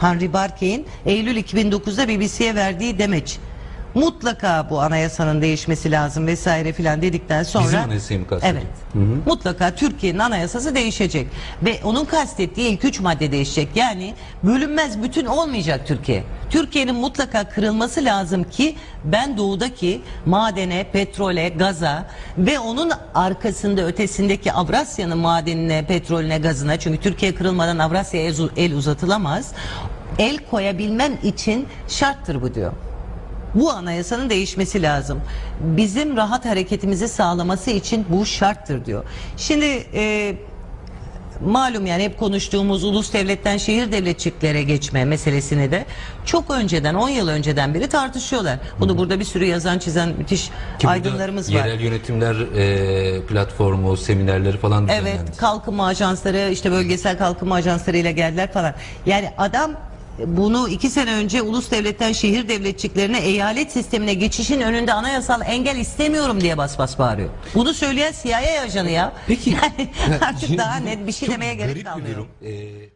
Henry Barkey'in Eylül 2009'da BBC'ye verdiği demeç. Mutlaka bu anayasanın değişmesi lazım vesaire filan dedikten sonra Bizim anayasayı mı kastediyor? Evet. Mutlaka Türkiye'nin anayasası değişecek ve onun kastettiği ilk üç madde değişecek. Yani bölünmez bütün olmayacak Türkiye. Türkiye'nin mutlaka kırılması lazım ki ben doğudaki madene, petrole, gaza ve onun arkasında ötesindeki Avrasya'nın madenine, petrolüne, gazına çünkü Türkiye kırılmadan Avrasya'ya el- uzatılamaz. El koyabilmem için şarttır bu diyor. Bu anayasanın değişmesi lazım. Bizim rahat hareketimizi sağlaması için bu şarttır diyor. Şimdi e, malum yani hep konuştuğumuz ulus devletten şehir devletçiklere geçme meselesini de çok önceden 10 yıl önceden beri tartışıyorlar. Bunu burada bir sürü yazan çizen müthiş Ki aydınlarımız var. Yerel yönetimler e, platformu, seminerleri falan Evet, düzenlendi. kalkınma ajansları, işte bölgesel kalkınma ajanslarıyla geldiler falan. Yani adam bunu iki sene önce ulus devletten şehir devletçiklerine eyalet sistemine geçişin önünde anayasal engel istemiyorum diye bas bas bağırıyor. Bunu söyleyen CIA ajanı ya. Peki. Yani artık daha net bir şey demeye gerek garip bir kalmıyor. durum. E,